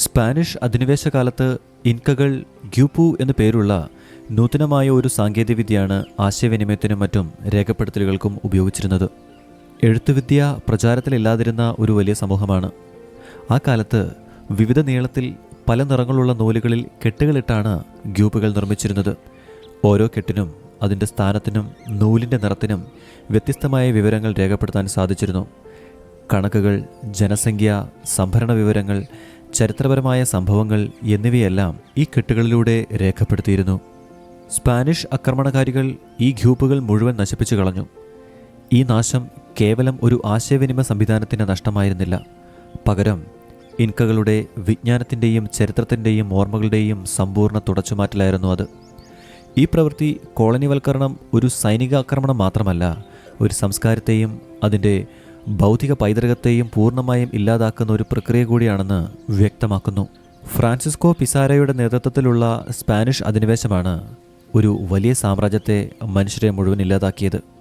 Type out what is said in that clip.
Spanish അധിനിവേശ കാലത്ത് ഇൻകകൾ ഗ്യൂപ്പു എന്നു പേരുള്ള നൂതനമായ ഒരു സാങ്കേതികവിദ്യയാണ് ആശയവിനിമയത്തിനും മറ്റും രേഖപ്പെടുത്തലുകൾക്കും ഉപയോഗിച്ചിരുന്നത്. എഴുത്തുവിദ്യ പ്രചാരത്തിലില്ലാതിരുന്ന ഒരു വലിയ സമൂഹമാണ്. ആ കാലത്ത് വിവിധ നീളത്തിൽ പല നിറങ്ങളുള്ള നൂലുകളിൽ കെട്ടുകളിട്ടാണ് ഗ്യൂപ്പുകൾ നിർമ്മിച്ചിരുന്നത്. ഓരോ കെട്ടിനും അതിന്റെ സ്ഥാനത്തിനും നൂലിന്റെ നിറത്തിനും വ്യത്യസ്തമായ വിവരങ്ങൾ രേഖപ്പെടുത്താൻ സാധിച്ചിരുന്നു. കണക്കുകൾ ജനസംഖ്യ സംഭരണ വിവരങ്ങൾ ചരിത്രപരമായ സംഭവങ്ങൾ എന്നിവയെല്ലാം ഈ കെട്ടുകളിലൂടെ രേഖപ്പെടുത്തിയിരുന്നു. സ്പാനിഷ് ആക്രമണകാരികൾ ഈ ഗ്രൂപ്പുകൾ മുഴുവൻ നശിപ്പിച്ചു കളഞ്ഞു. ഈ നാശം കേവലം ഒരു ആശയവിനിമയ സംവിധാനത്തിന്റെ നഷ്ടമായിരുന്നില്ല. പകരം ഇൻകകളുടെ വിജ്ഞാനത്തിന്റെയും ചരിത്രത്തിന്റെയും ഓർമ്മകളുടെയും സമ്പൂർണ തുടച്ചുമാറ്റലായിരുന്നു അത്. ഈ പ്രവൃത്തി കോളനിവൽക്കരണം ഒരു സൈനിക ആക്രമണം മാത്രമല്ല ഒരു സംസ്കാരത്തെയും അതിന്റെ ഭൗതിക പൈതൃകത്തെയും പൂർണമായും ഇല്ലാതാക്കുന്ന ഒരു പ്രക്രിയ കൂടിയാണെന്ന് വ്യക്തമാക്കുന്നു. ഫ്രാൻസിസ്കോ പിസാരയുടെ നേതൃത്വത്തിലുള്ള സ്പാനിഷ് അധിനിവേശമാണ് ഒരു വലിയ സാമ്രാജ്യത്തെ മനുഷ്യരെ മുഴുവൻ ഇല്ലാതാക്കിയത്.